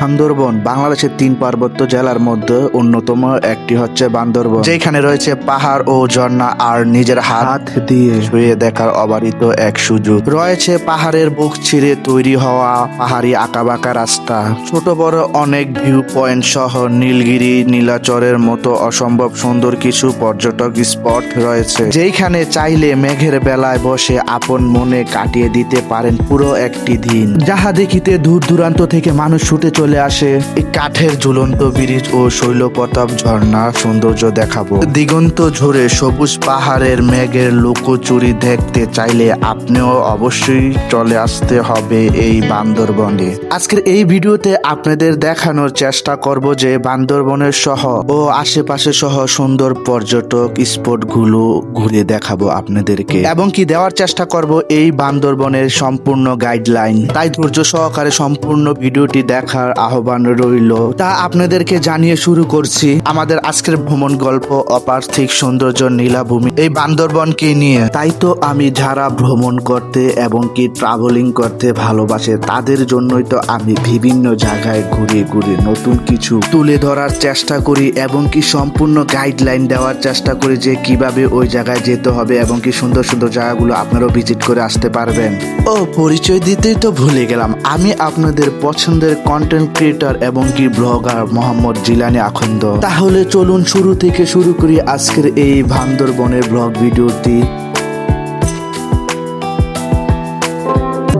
বান্দরবন বাংলাদেশের তিন পার্বত্য জেলার মধ্যে অন্যতম একটি হচ্ছে বান্দরবন। যেখানে রয়েছে পাহাড় ও ঝর্ণা আর নিজের হাত দিয়ে। শুয়ে দেখার অবারিত এক সুযোগ। রয়েছে পাহাড়ের বুক ছিঁড়ে তৈরি হওয়া পাহাড়ি আঁকাবাঁকা রাস্তা। ছোট বড় অনেক ভিউ পয়েন্ট সহ নীলগিরি নীলাচরের মতো অসম্ভব সুন্দর কিছু পর্যটক স্পট রয়েছে। যেখানে চাইলে মেঘের বেলায় বসে আপন মনে কাটিয়ে দিতে পারেন পুরো একটি দিন। যাহা দেখিতে দূর দূরান্ত থেকে মানুষ ছুটে চলে আসে। এই কাঠের ঝুলন্ত ব্রিজ ও শৈলপ্রতাপ ঝর্ণা সৌন্দর্য দেখাবো। দিগন্ত ঝরে সবুজ পাহাড়ের মেঘের লুকোচুরি দেখতে চাইলে আপনিও অবশ্যই চলে আসতে হবে এই বান্দরবনে। আজকের এই ভিডিওতে আপনাদের দেখানোর চেষ্টা করব যে বান্দরবনের সহ ও আশেপাশে সহ সুন্দর পর্যটক স্পটগুলো ঘুরে দেখাবো আপনাদেরকে। এবং কি দেওয়ার চেষ্টা করব এই বান্দরবনের সম্পূর্ণ গাইডলাইন। তাই ধৈর্য সহকারে সম্পূর্ণ ভিডিওটি দেখার আহ্বান রইল। তা আপনাদেরকে জানিয়ে শুরু করছি আমাদের আজকের ভ্রমণ গল্প, অপার্থিক সৌন্দর্য, নীলাভূমি, এই বান্দরবনকে নিয়ে। তাই তো আমি যারা ভ্রমণ করতে এবং কি ট্রাভেলিং করতে ভালোবাসে, তাদের জন্যই তো আমি বিভিন্ন জায়গায় ঘুরে ঘুরে নতুন কিছু তুলে ধরার চেষ্টা করি এবং কি সম্পূর্ণ গাইডলাইন দেওয়ার চেষ্টা করি যে কীভাবে ওই জায়গায় যেতে হবে এবং কি সুন্দর সুন্দর জায়গাগুলো আপনারাও ভিজিট করে আসতে পারবেন। ও, পরিচয় দিতেই তো ভুলে গেলাম। আমি আপনাদের পছন্দের কন্টেন্ট ক্রিয়েটর এবং কি ব্লগার মোহাম্মদ জিলানি আখন্দ। তাহলে চলুন শুরু থেকে শুরু করি আজকের এই বান্দরবনের ব্লগ ভিডিওটি।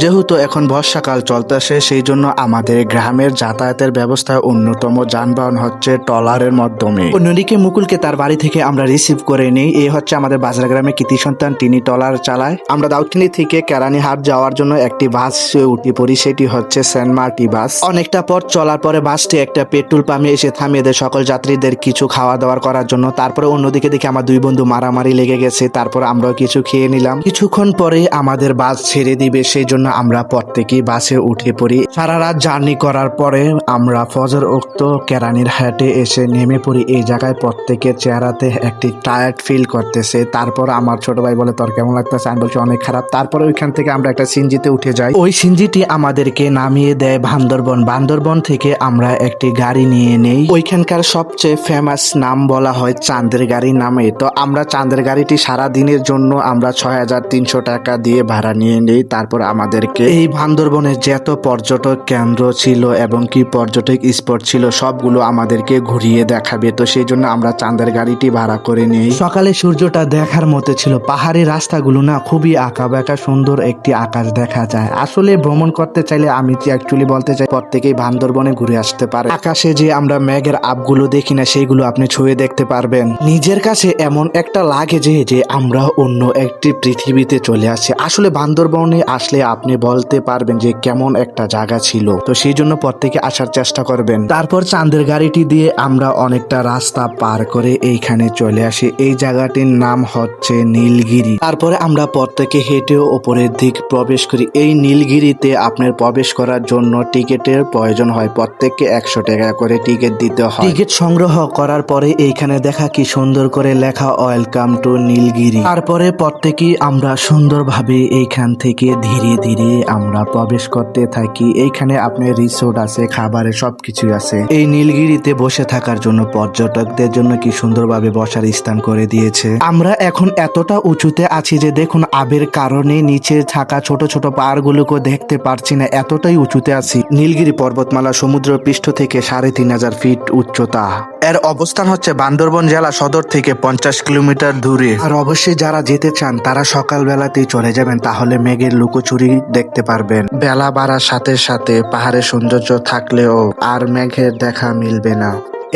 যেহেতু এখন বর্ষাকাল চলতেছে, সেই জন্য আমাদের গ্রামের যাতায়াতের ব্যবস্থা অন্যতম যানবাহন হচ্ছে ট্রলারের মাধ্যমে। অন্যদিকে মুকুলকে তার বাড়ি থেকে আমরা রিসিভ করে নিই। এই হচ্ছে আমাদের বাজার গ্রামে কৃতি সন্তান, তিনি ট্রলার চালায়। আমরা দাউদখালি থেকে কেরানি কেরানীহাট যাওয়ার জন্য একটি বাস উঠে পড়ি, সেটি হচ্ছে সেন্ট মার্টি বাস। অনেকটা পথ চলার পরে বাসটি একটা পেট্রোল পাম্পে এসে থামিয়ে দেয় সকল যাত্রীদের কিছু খাওয়া দাওয়ার করার জন্য। তারপরে অন্যদিকে দেখে আমার দুই বন্ধু মারামারি লেগে গেছে, তারপর আমরাও কিছু খেয়ে নিলাম। কিছুক্ষণ পরে আমাদের বাস ছেড়ে দিবে, সেই জন্য আমরা প্রত্যেকেই বাসে উঠে পড়ি। সারা রাত জার্নি করার পরে আমরা ফজর উক্ত কেরানির হাটে এসে নেমে পড়ি। এই জায়গায় প্রত্যেকের চেহারাতে একটি টায়ার্ড ফিল করতেছে। তারপর আমার ছোট ভাই বলে, তোর কেমন লাগতেছে? আমি বলছি, অনেক খারাপ। তারপরে ওইখান থেকে আমরা একটা সিনজিতে উঠে যাই। ওই সিনজিটি আমাদেরকে নামিয়ে দেয় বান্দরবন। বান্দরবন থেকে আমরা একটি গাড়ি নিয়ে নেই। ওইখানকার সবচেয়ে ফেমাস নাম বলা হয় চাঁদের গাড়ি নামে। তো আমরা চাঁদের গাড়িটি সারা দিনের জন্য আমরা ছয় হাজার তিনশো টাকা দিয়ে ভাড়া নিয়ে নেই। তারপর আমাদেরকে এই বান্দরবনে যত পর্যটক কেন্দ্র ছিল এবং কি পর্যটক স্পট ছিল সবগুলো আমাদেরকে ঘুরিয়ে দেখাবে। তো সেই জন্য আমরা চাঁদের গাড়িটি ভাড়া করে নিই। সকালে সূর্যটা দেখার মতো ছিল। পাহাড়ি রাস্তাগুলো না খুবই আঁকা বাঁকা সুন্দর একটি আকাশ দেখা যায়। আসলে ভ্রমণ করতে চাইলে আমি অ্যাকচুয়ালি বলতে চাই প্রত্যেকেই বান্দরবনে ঘুরে আসতে পারে। আকাশে যে আমরা মেঘের আপগুলো দেখি না সেইগুলো আপনি ছুঁয়ে দেখতে পারবেন। নিজের কাছে এমন একটা লাগে যে যে আমরা অন্য একটি পৃথিবীতে চলে আসছি। আসলে বান্দরবনে আসলে আপনি বলতে পারবেন যে কেমন একটা জায়গা ছিল। তো সেই জন্য প্রত্যেকে আসার চেষ্টা করবেন। তারপর চাঁদের গাড়িটি দিয়ে আমরা অনেকটা রাস্তা পার করে এইখানে চলে আসি। এই জায়গাটির নাম হচ্ছে নীলগিরি। তারপরে আমরা প্রত্যেকে হেঁটে ওপরের দিক প্রবেশ করি। এই নীলগিরিতে আপনার প্রবেশ করার জন্য টিকিটের প্রয়োজন হয়। প্রত্যেককে একশো টাকা করে টিকিট দিতে হয়। টিকিট সংগ্রহ করার পরে এইখানে দেখা কি সুন্দর করে লেখা, ওয়েলকাম টু নীলগিরি। তারপরে প্রত্যেকেই আমরা সুন্দরভাবে এইখান থেকে ধীরে ধীরে আমরা প্রবেশ করতে থাকি। এইখানে আপনার রিসোর্ট আছে খাবারের সবকিছু আছে। এই নীলগিরিতে বসে থাকার জন্য পর্যটকদের জন্য কি সুন্দরভাবে বসার স্থান করে দিয়েছে? আমরা এখন এতটা উঁচুতে আছি যে দেখুন আবের কারণে নিচে থাকা ছোট ছোট পাহাড়গুলোকে দেখতে পারছি না এতটাই উঁচুতে আছি। নীলগিরি পর্বতমালা সমুদ্র পৃষ্ঠ থেকে সাড়ে তিন হাজার ফিট উচ্চতা। এর অবস্থান হচ্ছে বান্দরবন জেলা সদর থেকে পঞ্চাশ কিলোমিটার দূরে। আর অবশ্যই যারা যেতে চান, তারা সকালবেলাতেই চলে যাবেন, তাহলে মেঘের লুকোচুরি দেখতে পারবেন। বেলা বাড়ার সাথে সাথে পাহাড়ের সৌন্দর্য থাকলেও আর মেঘের দেখা মিলবে না।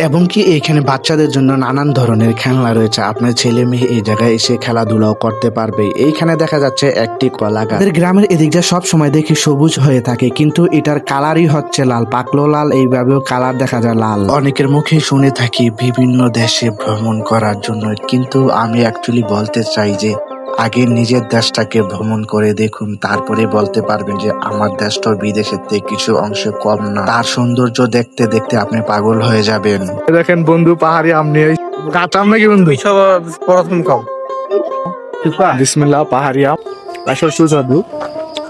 এবং কি এখানে বাচ্চাদের জন্য নানান ধরনের খেলনা রয়েছে? আপনার ছেলে মেয়ে এই জায়গায় এসে খেলাধুলাও করতে পারবে। এইখানে দেখা যাচ্ছে একটি কলা গাছ। গ্রামের এদিকটা সব সময় দেখি সবুজ হয়ে থাকে, কিন্তু এটার কালারই হচ্ছে লাল পাকলো লাল, এইভাবেও কালার দেখা যায় লাল। অনেকের মুখে শুনে থাকি, বিভিন্ন দেশে ভ্রমণ করার জন্য, কিন্তু আমি অ্যাকচুয়ালি বলতে চাই যে আগে নিজের দেশটাকে ভ্রমণ করে দেখুন তারপরে বলতে পারবেন যে আমার দেশটা বিদেশের থেকে কিছু অংশ কম না। তার সৌন্দর্য দেখতে দেখতে আপনি পাগল হয়ে যাবেন। দেখেন বন্ধু পাহাড়ি আপনি কাটাম নাকি বন্ধু? সব প্রথম খাও। বিসমিল্লাহ পাহাড়ি আম। আসল সুস্বাদু।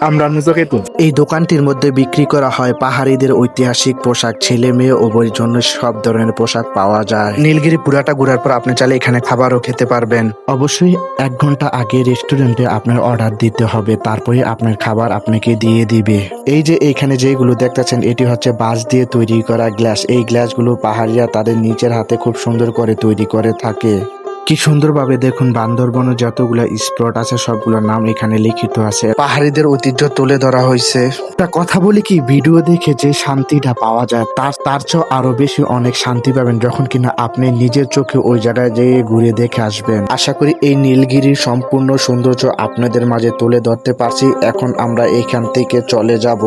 আমরা নিজকে তো এই দোকানটির মধ্যে বিক্রি করা হয় পাহাড়িদের ঐতিহাসিক পোশাক ছেলে মেয়ে ও উভয়ের জন্য সব ধরনের পোশাক পাওয়া যায়। নীলগিরি পুরাটা ঘুরার পর আপনি চাইলে এখানে খাবারও খেতে পারবেন। অবশ্যই এক ঘণ্টা আগে রেস্টুরেন্টে আপনার অর্ডার দিতে হবে তারপরে আপনার খাবার আপনাকে দিয়ে দিবে। এই যে এইখানে যেগুলো দেখতেছেন এটি হচ্ছে বাঁশ দিয়ে তৈরি করা গ্লাস। এই গ্লাসগুলো পাহাড়িয়া তাদের নিচের হাতে খুব সুন্দর করে তৈরি করে থাকে। কি সুন্দরভাবে দেখুন, বান্দরবনে যতগুলো স্পট আছে, সবগুলোর নাম এখানে লিখিত আছে। পাহাড়িদের ঐতিহ্য তুলে ধরা হয়েছে। কথা বলি কি, ভিডিও দেখে যে শান্তিটা পাওয়া যায়, তার তার চেয়েও আরও বেশি অনেক শান্তি পাবেন যখন কিনা আপনি নিজের চোখে ওই জায়গায় যেয়ে ঘুরে দেখে আসবেন। আশা করি এই নীলগিরির সম্পূর্ণ সৌন্দর্য আপনাদের মাঝে তুলে ধরতে পারছি। এখন আমরা এখান থেকে চলে যাব।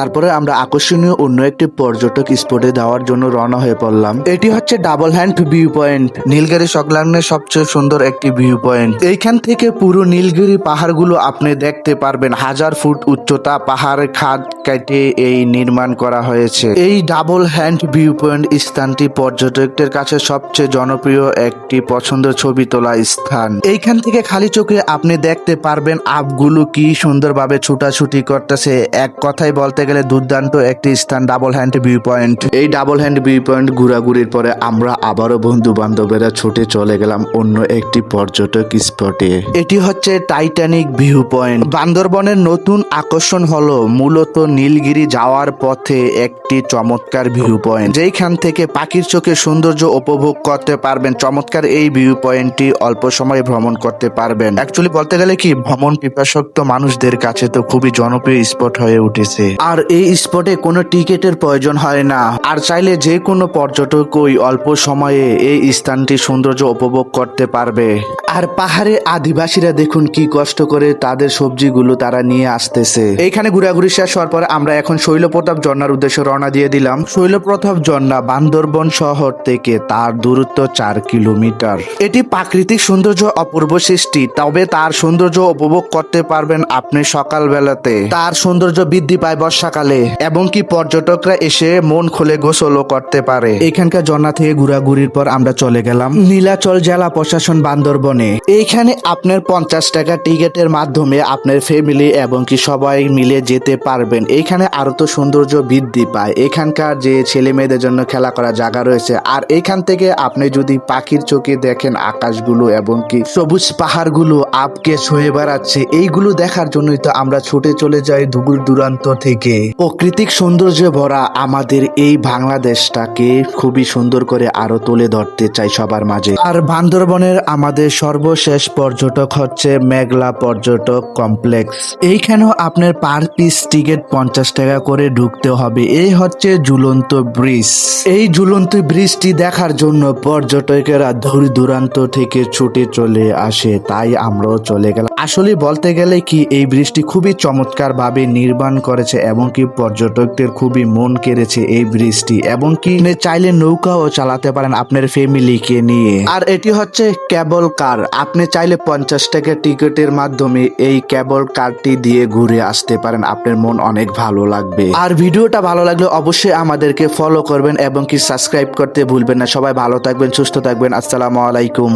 তারপরে আমরা আকর্ষণীয় অন্য একটি পর্যটক স্পটে যাওয়ার জন্য রওনা হয়ে পড়লাম। এটি হচ্ছে double hand view point Nilgiri সংলগ্নের সবচেয়ে সুন্দর একটি ভিউ পয়েন্ট এইখান থেকে পুরো নীলগিরি পাহাড়গুলো আপনি দেখতে পারবেন। হাজার ফুট উচ্চতা, পাহাড় খাদ কেটে এই নির্মাণ করা হয়েছে। এই ডাবল হ্যান্ড ভিউ পয়েন্ট স্থানটি পর্যটকদের কাছে সবচেয়ে জনপ্রিয় একটি পছন্দের ছবি তোলা স্থান। এইখান থেকে খালি চোখে আপনি দেখতে পারবেন আপগুলো কি সুন্দরভাবে ছুটাছুটি করতেছে। এক কথায় বলতে গেলে দুর্দান্ত একটি স্থান ডাবল হ্যান্ড ভিউ পয়েন্ট এই ডাবল হ্যান্ড ভিউ পয়েন্ট ঘোরাঘুরির পরে আমরা আবারও বন্ধু বান্ধবেরা ছুটে চলে গেলাম অন্য একটি পর্যটক স্পটে এটি হচ্ছে টাইটানিক ভিউ পয়েন্ট বান্দরবনের নতুন আকর্ষণ হলো মূলত নীলগিরি যাওয়ার পথে একটি চমৎকার ভিউ পয়েন্ট যেইখান থেকে পাখির চোখে সৌন্দর্য উপভোগ করতে পারবেন, চমৎকার এই ভিউ পয়েন্টটি অল্প সময়ে ভ্রমণ করতে পারবেন। অ্যাকচুয়ালি বলতে গেলে কি, ভ্রমণ পিপাসক্ত মানুষদের কাছে তো খুবই জনপ্রিয় স্পট হয়ে উঠেছে। আর এই স্পটে কোনো টিকিটের প্রয়োজন হয় না। আর চাইলে যে কোনো পর্যটক ওই অল্প সময়ে এই স্থানটি সৌন্দর্য উপভোগ করতে পারবে। আর পাহাড়ে আদিবাসীরা দেখুন কি কষ্ট করে তাদের সবজিগুলো তারা নিয়ে আসতেছে। এইখানে ঘোরাঘুরি শেষ হওয়ার পর আমরা এখন শৈলপ্রতাপ ঝর্ণার উদ্দেশ্যে রওনা দিয়ে দিলাম। শৈলপ্রতাপ ঝর্ণা বান্দরবন শহর থেকে তার দূরত্ব চার কিলোমিটার। এটি প্রাকৃতিক সৌন্দর্য অপূর্ব সৃষ্টি, তবে তার সৌন্দর্য উপভোগ করতে পারবেন আপনি সকাল বেলাতে তার সৌন্দর্য বৃদ্ধি পায় বর্ষাকালে, এবং কি পর্যটকরা এসে মন খুলে গোসলও করতে পারে। এখানকার ঝর্ণা থেকে ঘোরাঘুরির পর আমরা চলে গেলাম নীলাচল জেলা প্রশাসন বান্দরবনে। এইখানে আপনার পঞ্চাশ টাকা টিকিটের মাধ্যমে আপনার ফ্যামিলি এবং কি সবাই মিলে যেতে পারবেন। এইখানে আরও তো সৌন্দর্য বৃদ্ধি পায়। এখানকার যে ছেলে মেয়েদের জন্য খেলা করার জায়গা রয়েছে, আর এইখান থেকে আপনি যদি পাখির চোখে দেখেন আকাশগুলো এবং কি সবুজ পাহাড়গুলো আপকে ছুঁয়ে বেড়াচ্ছে, এইগুলো দেখার জন্যই তো আমরা ছুটে চলে যাই দূর দূরান্ত থেকে। প্রাকৃতিক সৌন্দর্যে ভরা আমাদের এই বাংলাদেশটাকে খুবই সুন্দর করে আরও তুলে ধরতে চাই সবার মাঝে। আর বান্দরবনের আমাদের সর্বশেষ পর্যটক হচ্ছে মেঘলা পর্যটক কমপ্লেক্স। এইখানেও আপনার পার পিস টিকিট পঞ্চাশ টাকা করে ঢুকতে হবে। এই হচ্ছে ঝুলন্ত ব্রিজ। এই ঝুলন্ত ব্রিজটি দেখার জন্য পর্যটকেরা দূর দূরান্ত থেকে ছুটে চলে আসে, তাই আমরাও চলে গেলাম। আসলে বলতে গেলে কি, এই ব্রিজটি খুবই চমৎকার ভাবে নির্মাণ করেছে এবং কি পর্যটকদের খুবই মন কেড়েছে এই ব্রিজটি এবং কি চাইলে নৌকাও চালাতে পারেন আপনার ফ্যামিলিকে নিয়ে। আর এটি হচ্ছে কেবল কার, আপনি চাইলে পঞ্চাশ টাকা টিকিটের মাধ্যমে এই কেবল কারটি দিয়ে ঘুরে আসতে পারেন, আপনার মন অনেক ভালো লাগবে। আর ভিডিওটা ভালো লাগলে অবশ্যই আমাদেরকে ফলো করবেন এবং কি সাবস্ক্রাইব করতে ভুলবেন না। সবাই ভালো থাকবেন, সুস্থ থাকবেন, আসসালামু আলাইকুম।